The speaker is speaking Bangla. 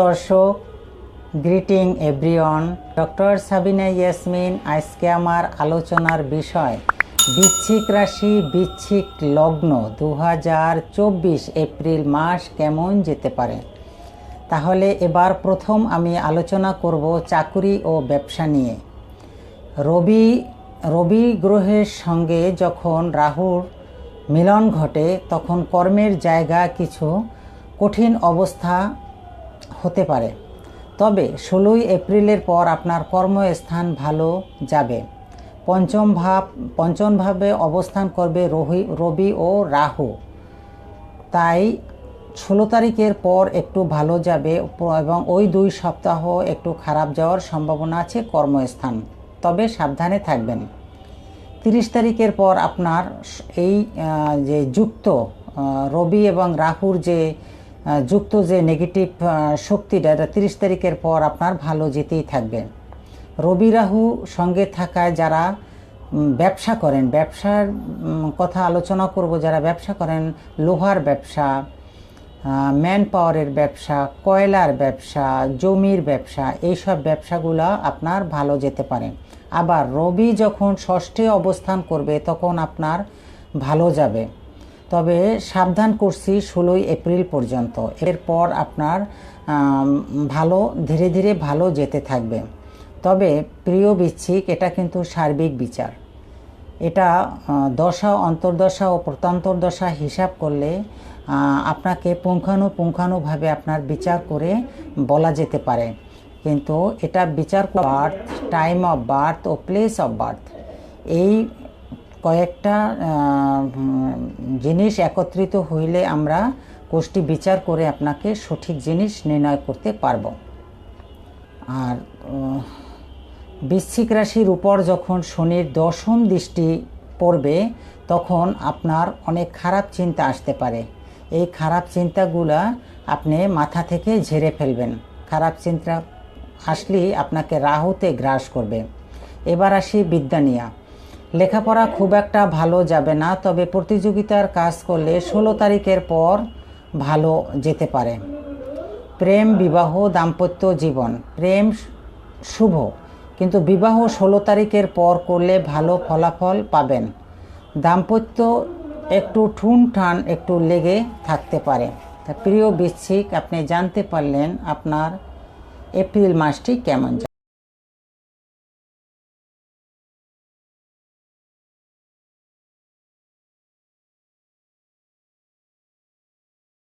দর্শক greeting everyone doctor Sabina Yasmin আজকে আমার আলোচনার বিষয় বিচ্ছিক রাশি বিচ্ছিক লগ্ন দু হাজার চব্বিশ এপ্রিল মাস কেমন যেতে পারে? তাহলে এবার প্রথম আমি আলোচনা করব চাকুরি ও ব্যবসা নিয়ে। রবি রবি গ্রহের সঙ্গে যখন রাহুর মিলন ঘটে, তখন কর্মের জায়গা কিছু কঠিন অবস্থা হতে পারে। তবে ষোলোই এপ্রিলের পর আপনার কর্মস্থান ভালো যাবে। পঞ্চম ভাব পঞ্চমভাবে অবস্থান করবে রহি, রবি ও রাহু। তাই ষোলো তারিখের পর একটু ভালো যাবে এবং ওই দুই সপ্তাহ একটু খারাপ যাওয়ার সম্ভাবনা আছে কর্মস্থান। তবে সাবধানে থাকবেন। তিরিশ তারিখের পর আপনার এই যে যুক্ত রবি এবং রাহুর যে যুক্ত যে নেগেটিভ শক্তিটা, এটা তিরিশ তারিখের পর আপনার ভালো যেতেই থাকবে। রবি রাহু সঙ্গে থাকায় যারা ব্যবসা করেন, ব্যবসার কথা আলোচনা করব, যারা ব্যবসা করেন, লোহার ব্যবসা ম্যান পাওয়ারের ব্যবসা, কয়লার ব্যবসা, জমির ব্যবসা, এইসব ব্যবসাগুলো আপনার ভালো যেতে পারে। আবার রবি যখন ষষ্ঠে অবস্থান করবে, তখন আপনার ভালো যাবে। তবে সাবধান করছি ষোলোই এপ্রিল পর্যন্ত। এরপর আপনার ভালো, ধীরে ধীরে ভালো যেতে থাকবে। তবে প্রিয় বিচ্ছিক, এটা কিন্তু সার্বিক বিচার। এটা দশা, অন্তর্দশা ও প্রত্যন্তর্দশা হিসাব করলে আপনাকে পুঙ্খানুপুঙ্খানুভাবে আপনার বিচার করে বলা যেতে পারে। কিন্তু এটা বিচার বার্থ, টাইম অফ বার্থ ও প্লেস অফ বার্থ। এই কয়েকটা জিনিস একত্রিত হইলে আমরা কোষ্ঠী বিচার করে আপনাকে সঠিক জিনিস নির্ণয় করতে পারব। আর বৃশ্চিক রাশির উপর যখন শনির দশম দৃষ্টি পড়বে, তখন আপনার অনেক খারাপ চিন্তা আসতে পারে। এই খারাপ চিন্তাগুলা আপনি মাথা থেকে ঝেড়ে ফেলবেন। খারাপ চিন্তা আসলেই আপনাকে রাহুতে গ্রাস করবে। এবার আসি বিদ্যা নিয়া। লেখাপড়া খুব একটা ভালো যাবে না, তবে প্রতিযোগিতার কাজ করলে ষোলো তারিখের পর ভালো যেতে পারে। প্রেম, বিবাহ, দাম্পত্য জীবন। প্রেম শুভ, কিন্তু বিবাহ ষোলো তারিখের পর করলে ভালো ফলাফল পাবেন। দাম্পত্য একটু ঠুন ঠান একটু লেগে থাকতে পারে। তা প্রিয় বিচ্ছিক, আপনি জানতে পারলেন আপনার এপ্রিল মাসটি কেমন